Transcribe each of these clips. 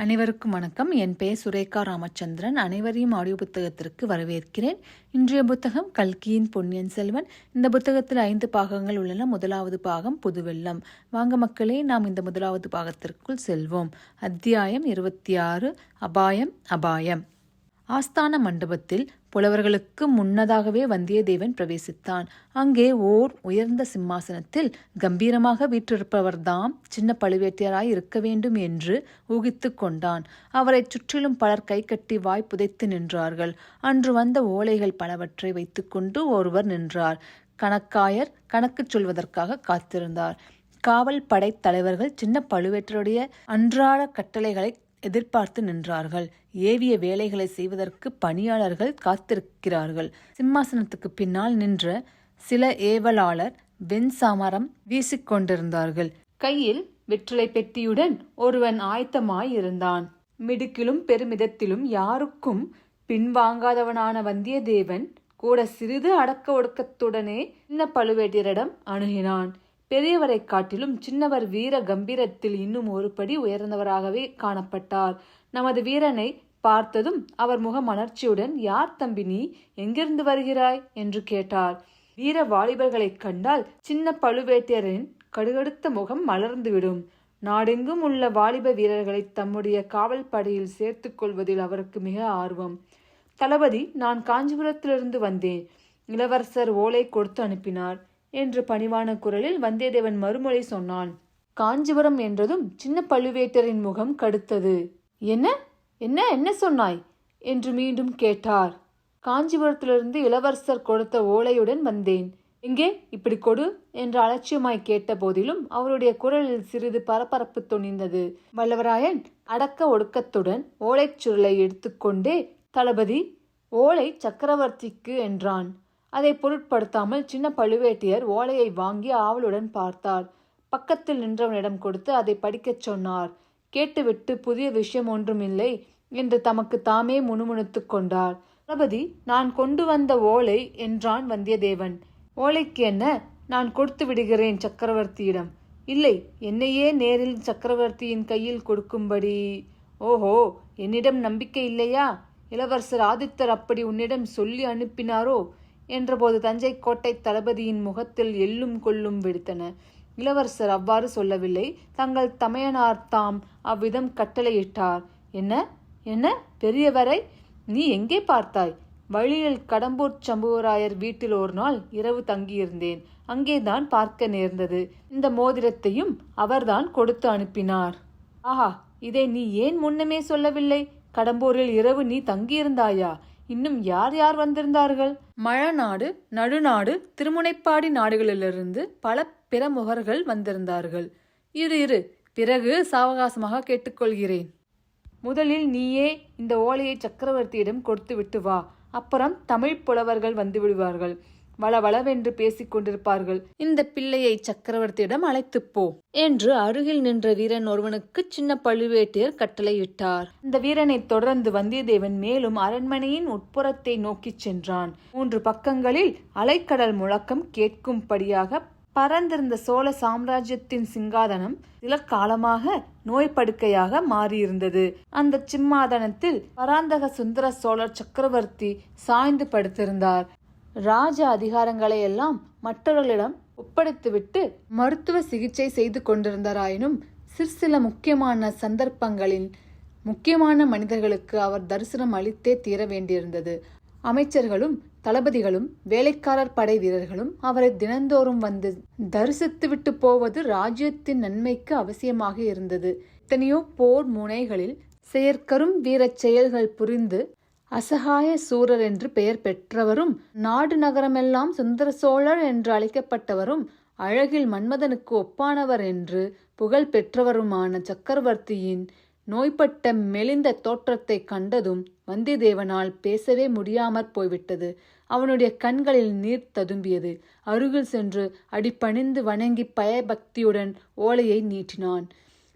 அனைவருக்கும் வணக்கம். என் பெயர் சுரேகா ராமச்சந்திரன். அனைவரையும் ஆடியோ புத்தகத்திற்கு வரவேற்கிறேன். இன்றைய புத்தகம் கல்கியின் பொன்னியின் செல்வன். இந்த புத்தகத்தில் ஐந்து பாகங்கள் உள்ளன. முதலாவது பாகம் புதுவெள்ளம். வாங்க மக்களே நாம் இந்த முதலாவது பாகத்திற்குள் செல்வோம். அத்தியாயம் இருபத்தி ஆறு. அபாயம் அபாயம். ஆஸ்தான மண்டபத்தில் புலவர்களுக்கு முன்னதாகவே வந்தியத்தேவன் பிரவேசித்தான். அங்கே ஓர் உயர்ந்த சிம்மாசனத்தில் கம்பீரமாக வீற்றிருப்பவர்தாம் சின்ன பழுவேட்டையராய் இருக்க வேண்டும் என்று ஊகித்து கொண்டான். அவரைச் சுற்றிலும் பலர் கைகட்டி வாய் புதைத்து நின்றார்கள். அன்று வந்த ஓலைகள் பலவற்றை வைத்துக்கொண்டு ஒருவர் நின்றார். கணக்காயர் கணக்கு சொல்வதற்காக காத்திருந்தார். காவல் படை தலைவர்கள் சின்ன பழுவேட்டருடைய அன்றாட கட்டளைகளை எதிர்பார்த்து நின்றார்கள். ஏவிய வேலைகளை செய்வதற்கு பணியாளர்கள் காத்திருக்கிறார்கள். சிம்மாசனத்துக்கு பின்னால் நின்ற சில ஏவலாளர் வெண் சாமரம் வீசிக்கொண்டிருந்தார்கள் கையில் வெற்றிலை பெட்டியுடன் ஒருவன் ஆயத்தமாயிருந்தான். மிடுக்கிலும் பெருமிதத்திலும் யாருக்கும் பின்வாங்காதவனான வந்தியத்தேவன் கூட சிறிது அடக்க ஒடுக்கத்துடனே சின்ன பழுவேட்டரிடம் அணுகினான். பெரியவரைக் காட்டிலும் சின்னவர் வீர கம்பீரத்தில் இன்னும் ஒரு படி உயர்ந்தவராகவே காணப்பட்டார். நமது வீரனை பார்த்ததும் அவர் முக மணர்ச்சியுடன் யார் தம்பி நீ? எங்கிருந்து வருகிறாய்? என்று கேட்டார். வீர வாலிபர்களைக் கண்டால் சின்ன பழுவேட்டையரின் கடுகடுத்த முகம் மலர்ந்துவிடும். நாடெங்கும் உள்ள வாலிப வீரர்களை தம்முடைய காவல் படையில் சேர்த்துக் கொள்வதில் அவருக்கு மிக ஆர்வம். தளபதி நான் காஞ்சிபுரத்திலிருந்து வந்தேன். இளவரசர் ஓலை கொடுத்து அனுப்பினார். என்று பணிவான குரலில் வந்தியத்தேவன் மறுமொழி சொன்னான். காஞ்சிபுரம் என்றதும் சின்ன பழுவேட்டரின் முகம் கடுத்தது. என்ன? என்ன? என்ன சொன்னாய்? என்று மீண்டும் கேட்டார். காஞ்சிபுரத்திலிருந்து இளவரசர் கொடுத்த ஓலையுடன் வந்தேன். எங்கே? இப்படி கொடு என்று அலட்சியமாய் கேட்ட போதிலும் அவருடைய குரலில் சிறிது பரபரப்பு துணிந்தது வல்லவராயன் அடக்க ஒடுக்கத்துடன் ஓலைச் சுருளை எடுத்துக்கொண்டே தளபதி ஓலை சக்கரவர்த்திக்கு என்றான். அதை பொருட்படுத்தாமல் சின்ன பழுவேட்டையர் ஓலையை வாங்கி ஆவலுடன் பார்த்தார். பக்கத்தில் நின்றவனிடம் கொடுத்து அதை படிக்கச் சொன்னார். கேட்டுவிட்டு புதிய விஷயம் ஒன்றுமில்லை என்று தமக்கு தாமே முணுமுணுத்துக் கொண்டார். தளபதி நான் கொண்டு வந்த ஓலை என்றான் வந்தியத்தேவன். ஓலைக்கு என்ன? நான் கொடுத்து விடுகிறேன் சக்கரவர்த்தியிடம். இல்லை என்னையே நேரில் சக்கரவர்த்தியின் கையில் கொடுக்கும்படி. ஓஹோ என்னிடம் நம்பிக்கை இல்லையா? இளவரசர் ஆதித்தர் அப்படி உன்னிடம் சொல்லி அனுப்பினாரோ? என்றபோது தஞ்சை கோட்டை தளபதியின் முகத்தில் எள்ளும் கொள்ளும் வெடித்தன. இளவரசர் அவ்வாறு சொல்லவில்லை. தங்கள் தமையனார் தாம் அவ்விதம் கட்டளையிட்டார். என்ன? என்ன? பெரியவரை? நீ எங்கே பார்த்தாய்? வழியில் கடம்பூர் சம்புவராயர் வீட்டில் ஒரு நாள் இரவு தங்கியிருந்தேன். அங்கேதான் பார்க்க நேர்ந்தது. இந்த மோதிரத்தையும் அவர்தான் கொடுத்து அனுப்பினார். ஆஹா! இதை நீ ஏன் முன்னமே சொல்லவில்லை? கடம்பூரில் இரவு நீ தங்கியிருந்தாயா? இன்னும் யார் யார் வந்திருந்தார்கள்? மழநாடு நடுநாடு திருமுனைப்பாடி நாடுகளிலிருந்து பல பிரமுகர்கள் வந்திருந்தார்கள். இரு இரு. பிறகு சாவகாசமாக கேட்டுக்கொள்கிறேன். முதலில் நீயே இந்த ஓலையை சக்கரவர்த்தியிடம் கொடுத்து விட்டு வா. அப்புறம் தமிழ் புலவர்கள் வந்து விடுவார்கள். வளவளவென்று பேசிக் கொண்டிருப்பார்கள். இந்த பிள்ளையை சக்கரவர்த்தியிடம் அழைத்துப் போ என்று அருகில் நின்ற வீரன் ஒருவனுக்கு சின்ன பழுவேட்டையர் கட்டளையிட்டார். இந்த வீரனை தொடர்ந்து வந்தியத்தேவன் மேலும் அரண்மனையின் உட்புறத்தை நோக்கிச் சென்றான். மூன்று பக்கங்களில் அலைக்கடல் முழக்கம் கேட்கும்படியாக பறந்திருந்த சோழ சாம்ராஜ்யத்தின் சிங்காதனம் சில காலமாக நோய் படுக்கையாக மாறியிருந்தது. அந்த சிம்மாதனத்தில் பராந்தக சுந்தர சோழர் சக்கரவர்த்தி சாய்ந்து படுத்திருந்தார். ராஜ அதிகாரங்களை எல்லாம் மற்றவர்களிடம் ஒப்படைத்துவிட்டு மருத்துவ சிகிச்சை செய்து கொண்டிருந்தாராயினும் சிற்சில முக்கியமான சந்தர்ப்பங்களில் முக்கியமான மனிதர்களுக்கு அவர் தரிசனம் அளித்தே தீர வேண்டியிருந்தது. அமைச்சர்களும் தளபதிகளும் வேலைக்காரர் படை வீரர்களும் அவரை தினந்தோறும் வந்து தரிசித்துவிட்டு போவது ராஜ்யத்தின் நன்மைக்கு அவசியமாக இருந்தது. எத்தனையோ போர் முனைகளில் செயற்கரும் வீரச் செயல்கள் புரிந்து அசகாய சூரர் என்று பெயர் பெற்றவரும் நாடு நகரமெல்லாம் சுந்தர சோழர் என்று அழைக்கப்பட்டவரும் அழகில் மன்மதனுக்கு ஒப்பானவர் என்று புகழ் பெற்றவருமான சக்கரவர்த்தியின் நோய்பட்ட மெலிந்த தோற்றத்தை கண்டதும் வந்தியத்தேவனால் பேசவே முடியாமற் போய்விட்டது. அவனுடைய கண்களில் நீர் ததும்பியது. அருகில் சென்று அடிபணிந்து வணங்கி பயபக்தியுடன் ஓலையை நீட்டினான்.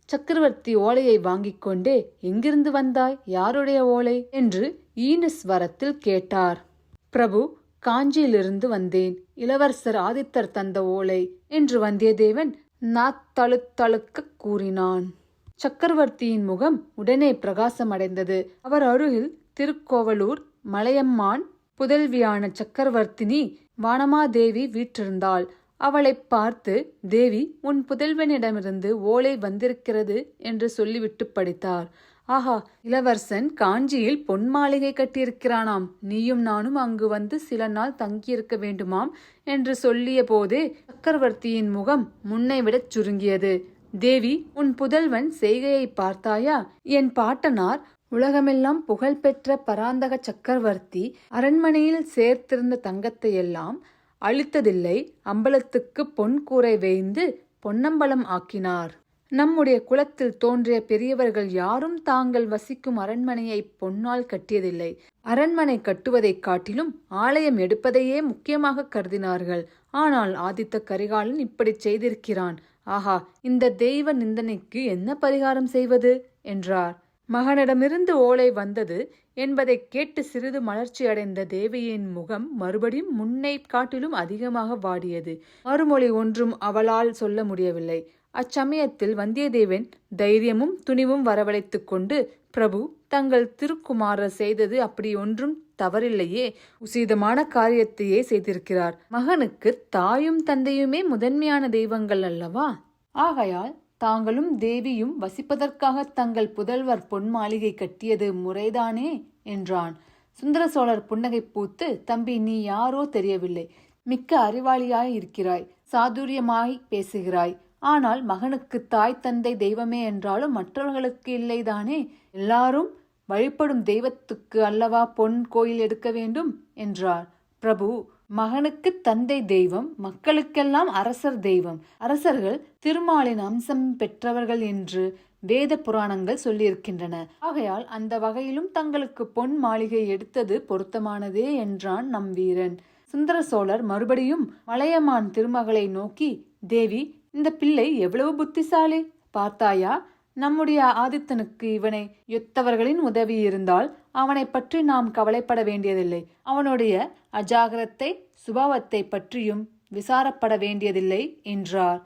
சக்கரவர்த்தி ஓலையை வாங்கிக் கொண்டே எங்கிருந்து வந்தாய்? யாருடைய ஓலை? என்று ஈனஸ்வரத்தில் கேட்டார் பிரபு காஞ்சியிலிருந்து வந்தேன். இளவரசர் ஆதித்தர் தந்த ஓலை. என்று வந்தியத்தேவன் நாத்தழுத்தழுக்க கூறினான். சக்கரவர்த்தியின் முகம் உடனே பிரகாசமடைந்தது. அவர் அருகில் திருக்கோவலூர் மலையம்மான் புதல்வியான சக்கரவர்த்தினி வானமாதேவி வீற்றிருந்தாள். அவளைப் பார்த்து தேவி உன் புதல்வனிடமிருந்து ஓலை வந்திருக்கிறது என்று சொல்லிவிட்டு படித்தார். ஆஹா இளவரசன் காஞ்சியில் பொன் மாளிகை கட்டியிருக்கிறானாம். நீயும் நானும் அங்கு வந்து சில நாள் தங்கியிருக்க வேண்டுமாம் என்று சொல்லிய போதே சக்கரவர்த்தியின் முகம் முன்னை விடச் சுருங்கியது. தேவி உன் புதல்வன் செய்கையை பார்த்தாயா? என் பாட்டனார் உலகமெல்லாம் புகழ்பெற்ற பராந்தக சக்கரவர்த்தி அரண்மனையில் சேர்த்திருந்த தங்கத்தையெல்லாம் அழித்ததில்லை அம்பலத்துக்கு பொன் கூரை வேய்ந்து பொன்னம்பலம் ஆக்கினார். நம்முடைய குலத்தில் தோன்றிய பெரியவர்கள் யாரும் தாங்கள் வசிக்கும் அரண்மனையை பொன்னால் கட்டியதில்லை. அரண்மனை கட்டுவதைக் காட்டிலும் ஆலயம் எடுப்பதையே முக்கியமாக கருதினார்கள். ஆனால் ஆதித்த கரிகாலன் இப்படி செய்திருக்கிறான். ஆஹா இந்த தெய்வ நிந்தனைக்கு என்ன பரிகாரம் செய்வது? என்றார். மகனிடமிருந்து ஓலை வந்தது என்பதைக் கேட்டு சிறிது மலர்ச்சியடைந்த தேவியின் முகம் மறுபடியும் முன்னை காட்டிலும் அதிகமாக வாடியது. மறுமொழி ஒன்றும் அவளால் சொல்ல முடியவில்லை. அச்சமயத்தில் வந்தியத்தேவன் தைரியமும் துணிவும் வரவழைத்துக் கொண்டு பிரபு தங்கள் திருக்குமாரர் செய்தது அப்படி ஒன்றும் தவறில்லையே. உசிதமான காரியத்தையே செய்திருக்கிறார். மகனுக்கு தாயும் தந்தையுமே முதன்மையான தெய்வங்கள் அல்லவா? ஆகையால் தாங்களும் தேவியும் வசிப்பதற்காக தங்கள் புதல்வர் பொன் மாளிகை கட்டியது முறைதானே? என்றான். சுந்தர சோழர் புன்னகை பூத்து தம்பி நீ யாரோ தெரியவில்லை. மிக்க அறிவாளியாய் இருக்கிறாய். சாதுரியமாய் பேசுகிறாய். ஆனால் மகனுக்கு தாய் தந்தை தெய்வமே என்றாலும் மற்றவர்களுக்கு இல்லைதானே? எல்லாரும் வழிபடும் தெய்வத்துக்கு அல்லவா பொன் கோயில் எடுக்க வேண்டும்? என்றார். பிரபு மகனுக்கு தந்தை தெய்வம் மக்களுக்கெல்லாம் அரசர் தெய்வம். அரசர்கள் திருமாலின் அம்சம் பெற்றவர்கள் என்று வேத புராணங்கள் சொல்லியிருக்கின்றன. ஆகையால் அந்த வகையிலும் தங்களுக்கு பொன் மாளிகை எடுத்தது பொருத்தமானதே என்றான் நம் வீரன். சுந்தர சோழர் மறுபடியும் மலையமான் திருமகளை நோக்கி தேவி இந்த பிள்ளை எவ்வளவு புத்திசாலி? பார்த்தாயா நம்முடைய ஆதித்தனுக்கு இவனை யுத்தவர்களின் உதவி இருந்தால் அவனை பற்றி நாம் கவலைப்பட வேண்டியதில்லை. அவனுடைய அஜாகிரத்தை சுபாவத்தை பற்றியும் விசாரப்பட வேண்டியதில்லை என்றார்.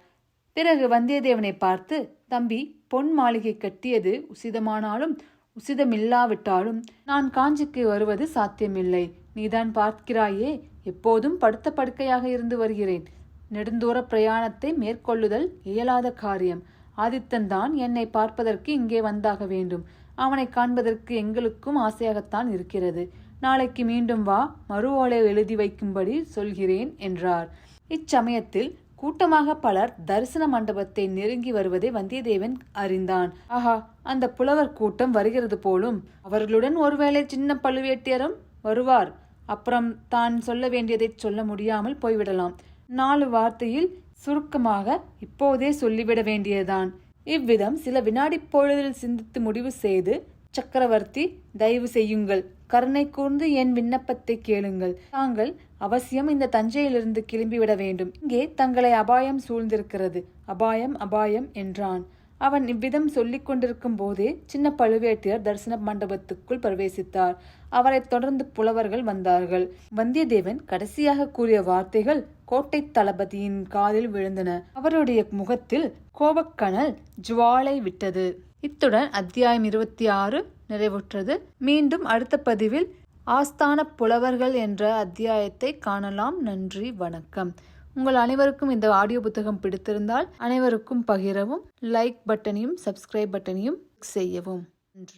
பிறகு வந்தியத்தேவனை பார்த்து தம்பி பொன் மாளிகை கட்டியது உசிதமானாலும் உசிதமில்லாவிட்டாலும் நான் காஞ்சிக்கு வருவது சாத்தியமில்லை. நீதான் பார்க்கிறாயே எப்போதும் படுத்த படுக்கையாக இருந்து வருகிறேன். நெடுந்தூர பிரயாணத்தை மேற்கொள்ளுதல் இயலாத காரியம். ஆதித்தன் தான் என்னை பார்ப்பதற்கு இங்கே வந்தாக வேண்டும். அவனை காண்பதற்கு எங்களுக்கும் ஆசையாகத்தான் இருக்கிறது. நாளைக்கு மீண்டும் வா மறு ஓலை எழுதி வைக்கும்படி சொல்கிறேன் என்றார். இச்சமயத்தில் கூட்டமாக பலர் தரிசன மண்டபத்தை நெருங்கி வருவதை வந்தியத்தேவன் அறிந்தான். ஆஹா அந்த புலவர் கூட்டம் வருகிறது போலும். அவர்களுடன் ஒருவேளை சின்ன பழுவேட்டியரும் வருவார். அப்புறம் தான் சொல்ல வேண்டியதை சொல்ல முடியாமல் போய்விடலாம். நாலு வார்த்தையில் சுருக்கமாக இப்போதே சொல்லிவிட வேண்டியதுதான். இவ்விதம் சில வினாடி பொழுதில் சிந்தித்து முடிவு செய்து சக்கரவர்த்தி தயவு செய்யுங்கள். கருணை கூர்ந்து என் விண்ணப்பத்தை கேளுங்கள். தாங்கள் அவசியம் இந்த தஞ்சையிலிருந்து கிளம்பிவிட வேண்டும். இங்கே தங்களை அபாயம் சூழ்ந்திருக்கிறது. அபாயம் அபாயம் என்றான். அவன் இவ்விதம் சொல்லிக் கொண்டிருக்கும் போதே சின்ன பழுவேட்டையர் தரிசன மண்டபத்துக்குள் பிரவேசித்தார். அவரைத் தொடர்ந்து புலவர்கள் வந்தார்கள். வந்தியத்தேவன் கடைசியாக கூறிய வார்த்தைகள் கோட்டை தளபதியின் காதில் விழுந்தன. அவருடைய முகத்தில் கோபக்கணல் ஜுவாலை விட்டது. இத்துடன் அத்தியாயம் இருபத்தி ஆறு நிறைவுற்றது. மீண்டும் அடுத்த பதிவில் ஆஸ்தான புலவர்கள் என்ற அத்தியாயத்தை காணலாம். நன்றி வணக்கம். உங்கள் அனைவருக்கும் இந்த ஆடியோ புத்தகம் பிடித்திருந்தால் அனைவருக்கும் பகிரவும் லைக் பட்டனையும் சப்ஸ்கிரைப் பட்டனையும் செய்யவும். நன்றி.